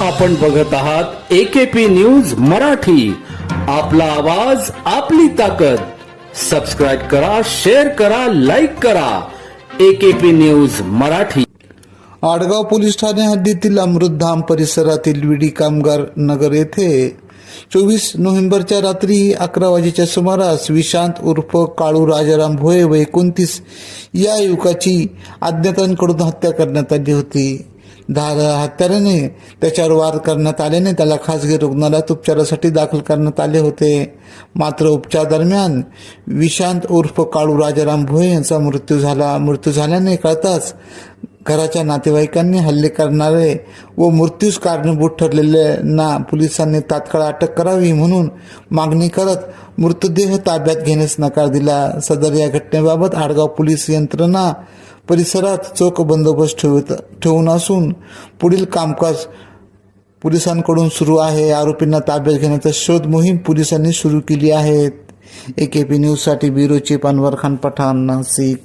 आपण बघत आहात एकेपी न्यूज मराठी. आपला आवाज आपली ताकद. सबस्क्राईब करा शेअर करा लाईक करा. AKP news Marathi. Adgaon police Thane हद्दीतील अमृतधाम परिसरातील विडी कामगार नगर येथे चोवीस नोव्हेंबरच्या रात्री अकरा वाजेच्या सुमारास विशांत उर्फ काळू राजाराम भोये व एकोणतीस या युवकाची अज्ञातांकडून हत्या करण्यात आली होती. धार हत्याराने त्याच्यावर वार करण्यात आल्याने त्याला खासगी रुग्णालयात उपचारासाठी दाखल करण्यात आले होते. मात्र उपचार दरम्यान विशांत उर्फ काळू राजाराम भोये यांचा मृत्यू झाला. मृत्यू झाल्याने कळताच घराच्या नातेवाईकांनी हल्ले करणारे व मृत्यूस कारणीभूत ठरलेल्यांना पोलिसांनी तात्काळ अटक करावी म्हणून मागणी करत मृतदेह ताब्यात घेण्यास नकार दिला. सदर या घटनेबाबत आडगाव पोलीस यंत्रणा परिसरात चोख बंदोबस्त ठेवत ठेवून असून पुढील कामकाज पोलिसांकडून सुरू आहे. आरोपींना ताब्यात घेण्याचा शोध मोहीम पोलिसांनी सुरू केली आहे. ए के पी न्यूजसाठी ब्युरो चीफ अनवर खान पठाण नाशिक.